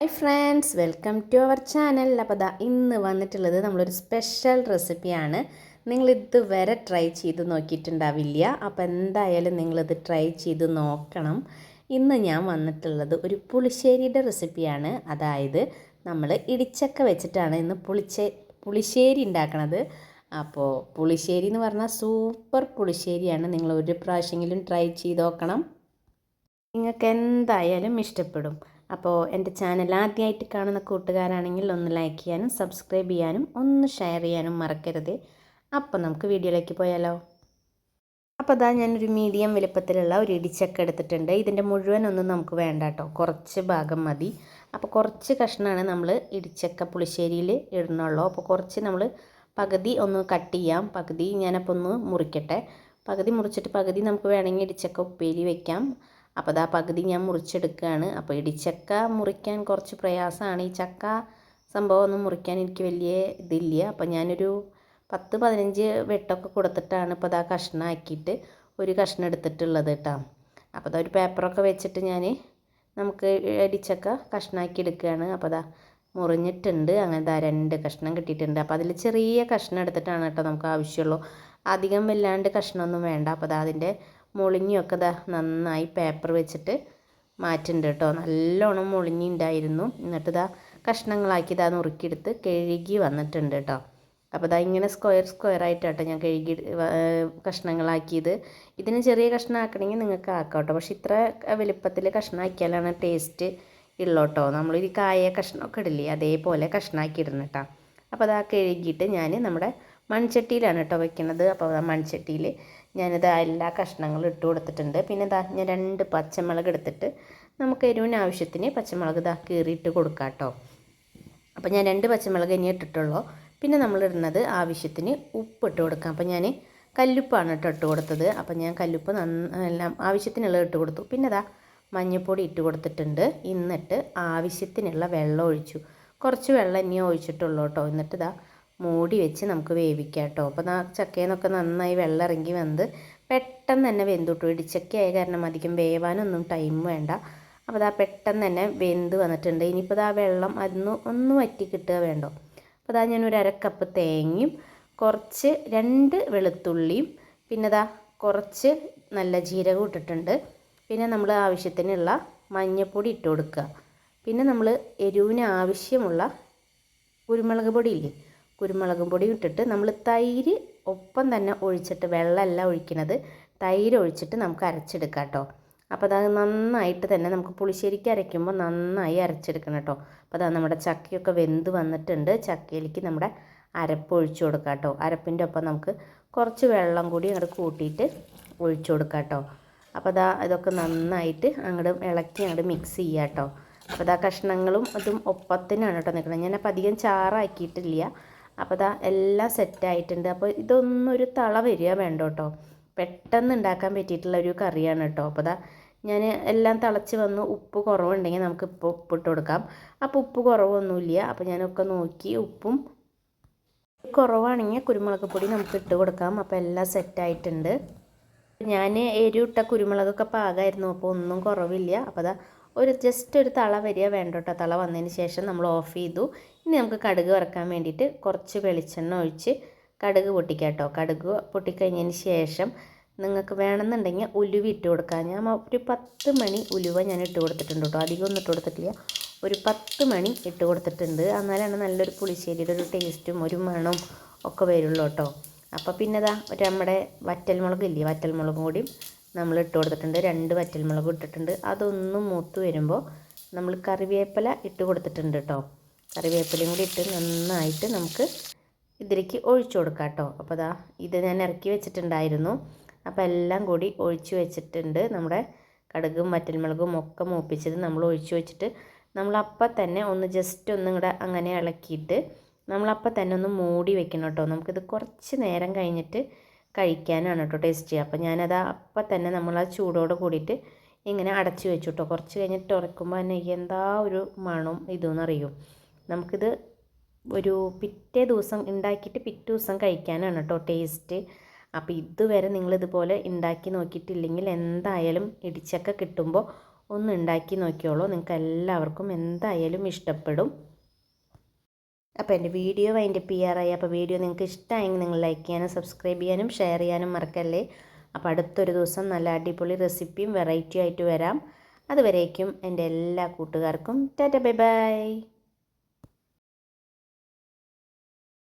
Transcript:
Hi friends welcome to our channel അപ്പോൾ ദാ ഇന്ന് വന്നിട്ടുള്ളത് നമ്മളൊരു സ്പെഷ്യൽ റെസിപ്പിയാണ് നിങ്ങൾ ഇതുവരെ ട്രൈ ചെയ്ത് നോക്കിയിട്ടുണ്ടാവില്ല. അപ്പോൾ എന്തായാലും നിങ്ങളിത് ട്രൈ ചെയ്ത് നോക്കണം. ഇന്ന് ഞാൻ വന്നിട്ടുള്ളത് ഒരു പുളിശ്ശേരിയുടെ റെസിപ്പിയാണ് അതായത് നമ്മൾ ഇടിച്ചക്ക വെച്ചിട്ടാണ് ഇന്ന് പുളിച്ചേ പുളിശ്ശേരി ഉണ്ടാക്കണത്. അപ്പോൾ പുളിശ്ശേരി എന്ന് പറഞ്ഞാൽ സൂപ്പർ പുളിശ്ശേരിയാണ്. നിങ്ങൾ ഒരു പ്രാവശ്യമെങ്കിലും ട്രൈ ചെയ്ത് നോക്കണം. നിങ്ങൾക്ക് എന്തായാലും ഇഷ്ടപ്പെടും. അപ്പോൾ എന്റെ ചാനൽ ആദ്യമായിട്ട് കാണുന്ന കൂട്ടുകാരാണെങ്കിൽ ഒന്ന് ലൈക്ക് ചെയ്യാനും സബ്സ്ക്രൈബ് ചെയ്യാനും ഒന്ന് ഷെയർ ചെയ്യാനും മറക്കരുത്. അപ്പോൾ നമുക്ക് വീഡിയോയിലേക്ക് പോയാലോ? അപ്പോൾ അതാ ഞാനൊരു മീഡിയം വലുപ്പത്തിലുള്ള ഒരു ഇടിച്ചക്ക എടുത്തിട്ടുണ്ട്. ഇതിന്റെ മുഴുവൻ ഒന്നും നമുക്ക് വേണ്ട കേട്ടോ. കുറച്ച് ഭാഗം മതി. അപ്പോൾ കുറച്ച് കഷ്ണമാണ് നമ്മൾ ഇടിച്ചക്ക പുളിശ്ശേരിയിൽ ഇടുന്നുള്ളൂ. അപ്പോൾ കുറച്ച് നമ്മൾ പകുതി ഒന്ന് കട്ട് ചെയ്യാം. പകുതി ഞാനപ്പോൾ ഒന്ന് മുറിക്കട്ടെ. പകുതി മുറിച്ചിട്ട് പകുതി നമുക്ക് വേണമെങ്കിൽ ഇടിച്ചക്ക ഉപ്പേരി വെക്കാം. അപ്പോൾ അതാ പകുതി ഞാൻ മുറിച്ചെടുക്കുകയാണ് അപ്പോൾ ഇടിച്ചക്ക മുറിക്കാൻ കുറച്ച് പ്രയാസമാണ്. ഈ ചക്ക സംഭവം ഒന്നും മുറിക്കാൻ എനിക്ക് വലിയ ഇതില്ല. അപ്പോൾ ഞാനൊരു പത്ത് പതിനഞ്ച് വെട്ടൊക്കെ കൊടുത്തിട്ടാണ് ഇപ്പോൾ അതാ കഷ്ണമാക്കിയിട്ട് ഒരു കഷ്ണം എടുത്തിട്ടുള്ളത് കേട്ടോ അപ്പോൾ അതാ ഒരു പേപ്പറൊക്കെ വെച്ചിട്ട് ഞാൻ നമുക്ക് ഇടിച്ചക്ക കഷ്ണമാക്കി എടുക്കുകയാണ് അപ്പോൾ അതാ മുറിഞ്ഞിട്ടുണ്ട്. അങ്ങനെ ദാ രണ്ട് കഷ്ണം കിട്ടിയിട്ടുണ്ട്. അപ്പോൾ അതിൽ ചെറിയ കഷ്ണം എടുത്തിട്ടാണ് കേട്ടോ നമുക്ക് ആവശ്യമുള്ളൂ. അധികം വല്ലാണ്ട് കഷ്ണമൊന്നും വേണ്ട. അപ്പോൾ അതാ അതിന്റെ മുളിഞ്ഞൊക്കെ ദാ നന്നായി പേപ്പർ വെച്ചിട്ട് മാറ്റുന്നുണ്ട് കേട്ടോ നല്ലോണം മുളിഞ്ഞിണ്ടായിരുന്നു. എന്നിട്ട് ഇതാ കഷ്ണങ്ങളാക്കി ഇതാ നുറുക്കിയെടുത്ത് കഴുകി വന്നിട്ടുണ്ട് കേട്ടോ അപ്പോൾ ഇതാ ഇങ്ങനെ സ്ക്വയർ സ്ക്വയർ ആയിട്ടാട്ടോ ഞാൻ കഴുകി കഷ്ണങ്ങളാക്കിയത്. ഇതിന് ചെറിയ കഷ്ണം ആക്കണമെങ്കിൽ നിങ്ങൾക്ക് ആക്കാം കേട്ടോ പക്ഷെ ഇത്ര വലുപ്പത്തിൽ കഷ്ണം ആക്കിയാലാണ് ടേസ്റ്റ് ഉള്ളോട്ടോ ഈ കായ കഷ്ണമൊക്കെ ഇടില്ലേ അതേപോലെ കഷ്ണമാക്കി കേട്ടോ അപ്പോൾ അതാ കഴുകിയിട്ട് ഞാൻ നമ്മുടെ മൺചട്ടിയിലാണ് കേട്ടോ വെക്കുന്നത് അപ്പോൾ മൺചട്ടിയിൽ ഞാനിത് എല്ലാ കഷ്ണങ്ങളും ഇട്ട് കൊടുത്തിട്ടുണ്ട്. പിന്നെ ഇതാ ഞാൻ രണ്ട് പച്ചമുളക് എടുത്തിട്ട് നമുക്ക് എരിവിന് ആവശ്യത്തിന് പച്ചമുളക് ഇതാ കീറിയിട്ട് കൊടുക്കാം കേട്ടോ. അപ്പോൾ ഞാൻ രണ്ട് പച്ചമുളക് ഇനി ഇട്ടിട്ടുള്ളൂ. പിന്നെ നമ്മൾ ഇടുന്നത് ആവശ്യത്തിന് ഉപ്പ് ഇട്ട് കൊടുക്കാം. അപ്പോൾ ഞാൻ കല്ലുപ്പാണ് കേട്ടോ ഇട്ട് കൊടുത്തത്. അപ്പോൾ ഞാൻ കല്ലുപ്പ് എല്ലാം ആവശ്യത്തിനുള്ള ഇട്ട് കൊടുത്തു. പിന്നെ ഇതാ മഞ്ഞൾപ്പൊടി ഇട്ട് കൊടുത്തിട്ടുണ്ട്. എന്നിട്ട് ആവശ്യത്തിനുള്ള വെള്ളം ഒഴിച്ചു. കുറച്ച് വെള്ളം ഇനിയും ഒഴിച്ചിട്ടുള്ളൂ കേട്ടോ. എന്നിട്ട് ഇതാ മൂടി വെച്ച് നമുക്ക് വേവിക്കാം കേട്ടോ. അപ്പോൾ ആ ചക്കേന്നൊക്കെ നന്നായി വെള്ളം ഇറങ്ങി വന്ന് പെട്ടെന്ന് തന്നെ വെന്തുട്ടു ഇടിച്ചക്കയായ കാരണം അധികം വേവാനൊന്നും ടൈം വേണ്ട. അപ്പോൾ അതാ പെട്ടെന്ന് തന്നെ വെന്ത് വന്നിട്ടുണ്ട്. ഇനിയിപ്പോൾ ആ വെള്ളം അതൊന്ന് ഒന്ന് വറ്റി കിട്ടുക വേണ്ടോ? അപ്പോൾ അതാ ഞാൻ ഒരു അരക്കപ്പ് തേങ്ങയും കുറച്ച് രണ്ട് വെളുത്തുള്ളിയും പിന്നെ അതാ കുറച്ച് നല്ല ജീരകം ഇട്ടിട്ടുണ്ട്. പിന്നെ നമ്മൾ ആവശ്യത്തിനുള്ള മഞ്ഞൾപ്പൊടി ഇട്ട് കൊടുക്കുക. പിന്നെ നമ്മൾ എരിവിന് ആവശ്യമുള്ള കുരുമുളക് പൊടി ഇല്ലേ? കുരുമുളക് പൊടി ഇട്ടിട്ട് നമ്മൾ തൈര് ഒപ്പം തന്നെ ഒഴിച്ചിട്ട് വെള്ളമല്ല ഒഴിക്കുന്നത് തൈര് ഒഴിച്ചിട്ട് നമുക്ക് അരച്ചെടുക്കാം കേട്ടോ. അപ്പോൾ അത് നന്നായിട്ട് തന്നെ നമുക്ക് പുളിശ്ശേരിക്ക് അരയ്ക്കുമ്പോൾ നന്നായി അരച്ചെടുക്കണം കേട്ടോ. അപ്പോൾ അതാ നമ്മുടെ ചക്കയൊക്കെ വെന്ത് വന്നിട്ടുണ്ട്. ചക്കയിലേക്ക് നമ്മുടെ അരപ്പ് ഒഴിച്ചു കൊടുക്കാം കേട്ടോ. അരപ്പിന്റെ ഒപ്പം നമുക്ക് കുറച്ച് വെള്ളം കൂടി അങ്ങോട്ട് കൂട്ടിയിട്ട് ഒഴിച്ചു കൊടുക്കാം കേട്ടോ. അപ്പോൾ അതാ ഇതൊക്കെ നന്നായിട്ട് അങ്ങോട്ട് ഇളക്കി അങ്ങോട്ട് മിക്സ് ചെയ്യാം കേട്ടോ. അപ്പോൾ അതാ കഷ്ണങ്ങളും അതും ഒപ്പത്തിനാണ് കേട്ടോ നിൽക്കുന്നത് ഞാനപ്പോൾ അധികം ചാറാക്കിയിട്ടില്ല. അപ്പോൾ അതാ എല്ലാം സെറ്റായിട്ടുണ്ട് അപ്പോൾ ഇതൊന്നും ഒരു തള വരിക വേണ്ട കേട്ടോ. പെട്ടെന്ന് ഉണ്ടാക്കാൻ പറ്റിയിട്ടുള്ള ഒരു കറിയാണ് കേട്ടോ. അപ്പോൾ അതാ ഞാൻ എല്ലാം തിളച്ച് വന്ന് ഉപ്പ് കുറവുണ്ടെങ്കിൽ നമുക്ക് ഇപ്പോൾ ഉപ്പിട്ട് കൊടുക്കാം. അപ്പോൾ ഉപ്പ് കുറവൊന്നുമില്ല. അപ്പോൾ ഞാനൊക്കെ നോക്കി ഉപ്പും കുറവാണെങ്കിൽ കുരുമുളക് പൊടി നമുക്ക് ഇട്ട് കൊടുക്കാം. അപ്പോൾ എല്ലാം സെറ്റായിട്ടുണ്ട് ഞാൻ എരിവിട്ട കുരുമുളകൊക്കെ പാകമായിരുന്നു. അപ്പോൾ ഒന്നും കുറവില്ല. അപ്പോൾ അതാ ഒരു ജസ്റ്റ് ഒരു തള വരിക വേണ്ട കേട്ടോ. തള വന്നതിന് ശേഷം നമ്മൾ ഓഫ് ചെയ്തു. ഇനി നമുക്ക് കടുക് വറക്കാൻ വേണ്ടിയിട്ട് കുറച്ച് വെളിച്ചെണ്ണ ഒഴിച്ച് കടുക് പൊട്ടിക്കാം കേട്ടോ കടുക് പൊട്ടിക്കഴിഞ്ഞതിന് ശേഷം നിങ്ങൾക്ക് വേണമെന്നുണ്ടെങ്കിൽ ഉലുവ ഇട്ട് കൊടുക്കാം. ഞാൻ ഒരു പത്ത് മണി ഉലുവ ഞാൻ ഇട്ട് കൊടുത്തിട്ടുണ്ട് കേട്ടോ. അധികം ഒന്നും ഇട്ട് കൊടുത്തിട്ടില്ല. ഒരു പത്ത് മണി ഇട്ട് കൊടുത്തിട്ടുണ്ട്. എന്നാലാണ് നല്ലൊരു പുളിശ്ശേരിയുടെ ഒരു ടേസ്റ്റും ഒരു മണവും ഒക്കെ വരുള്ളൂ കേട്ടോ. അപ്പോൾ പിന്നെ ഇതാ ഒരു നമ്മുടെ വറ്റൽമുളക് ഇല്ലേ? വറ്റൽമുളകും കൂടി നമ്മൾ ഇട്ട് കൊടുത്തിട്ടുണ്ട്. രണ്ട് വറ്റൽമുളകും ഇട്ടിട്ടുണ്ട്. അതൊന്നും മൂത്ത് വരുമ്പോൾ നമ്മൾ കറിവേപ്പില ഇട്ട് കൊടുത്തിട്ടുണ്ട് കേട്ടോ. കറിവേപ്പിലയും കൂടി ഇട്ട് നന്നായിട്ട് നമുക്ക് ഇതിലേക്ക് ഒഴിച്ചു കൊടുക്കാം കേട്ടോ. അപ്പോൾ അതാ ഇത് ഞാൻ ഇറക്കി വെച്ചിട്ടുണ്ടായിരുന്നു. അപ്പോൾ എല്ലാം കൂടി ഒഴിച്ചു വെച്ചിട്ടുണ്ട്. നമ്മുടെ കടുകും വറ്റൽമുളകും ഒക്കെ മൂപ്പിച്ചത് നമ്മൾ ഒഴിച്ചു വെച്ചിട്ട് നമ്മളപ്പം തന്നെ ഒന്ന് ജസ്റ്റ് ഒന്നും കൂടെ അങ്ങനെ ഇളക്കിയിട്ട് നമ്മളപ്പം തന്നെ ഒന്ന് മൂടി വെക്കണം കേട്ടോ. നമുക്കിത് കുറച്ച് നേരം കഴിഞ്ഞിട്ട് കഴിക്കാനാണ് കേട്ടോ ടേസ്റ്റ് ചെയ്യുക. അപ്പോൾ ഞാനത് അപ്പം തന്നെ നമ്മൾ ആ ചൂടോട് കൂടിയിട്ട് ഇങ്ങനെ അടച്ചു വെച്ചു കേട്ടോ. കുറച്ച് കഴിഞ്ഞിട്ട് ഉറക്കുമ്പോൾ തന്നെ എന്താ ഒരു മണം ഇതെന്ന് അറിയും നമുക്കിത് ഒരു പിറ്റേ ദിവസം ഉണ്ടാക്കിയിട്ട് പിറ്റേ ദിവസം കഴിക്കാനാണ് കേട്ടോ ടേസ്റ്റ് അപ്പോൾ ഇതുവരെ നിങ്ങളിതുപോലെ ഉണ്ടാക്കി നോക്കിയിട്ടില്ലെങ്കിൽ എന്തായാലും ഇടിച്ചക്ക കിട്ടുമ്പോൾ ഒന്ന് ഉണ്ടാക്കി നോക്കിയോളൂ. നിങ്ങൾക്ക് എല്ലാവർക്കും എന്തായാലും ഇഷ്ടപ്പെടും. അപ്പോൾ എന്റെ വീഡിയോ അതിന്റെ പി ആർ ആയി അപ്പോൾ വീഡിയോ നിങ്ങൾക്ക് ഇഷ്ടമായെങ്കിൽ നിങ്ങൾ ലൈക്ക് ചെയ്യാനും സബ്സ്ക്രൈബ് ചെയ്യാനും ഷെയർ ചെയ്യാനും മറക്കല്ലേ? അപ്പോൾ അടുത്തൊരു ദിവസം നല്ല അടിപൊളി റെസിപ്പിയും വെറൈറ്റി ആയിട്ട് വരാം. അതുവരേക്കും എന്റെ എല്ലാ കൂട്ടുകാർക്കും. Tata bye bye.